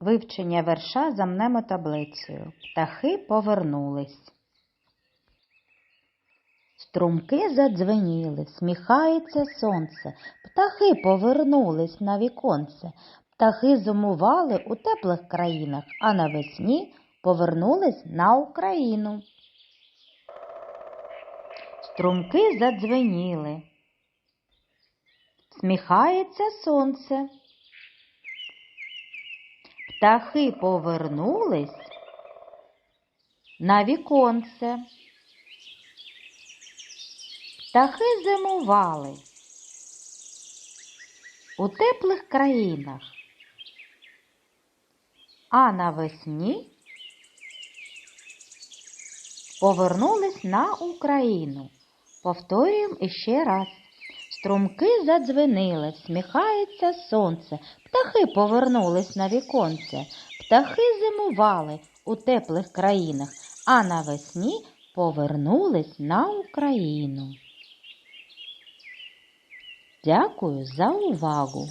Вивчення верша замнемо таблицею. Птахи повернулись. Струмки задзвеніли, сміхається сонце. Птахи повернулись на віконце. Птахи зимували у теплих країнах, а навесні повернулись на Україну. Струмки задзвеніли. Сміхається сонце. Птахи повернулись на віконце. Птахи зимували у теплих країнах, а навесні повернулись на Україну. Повторюємо іще раз. Струмки задзвенили, всміхається сонце, птахи повернулись на віконце, птахи зимували у теплих країнах, а навесні повернулись на Україну. Дякую за увагу!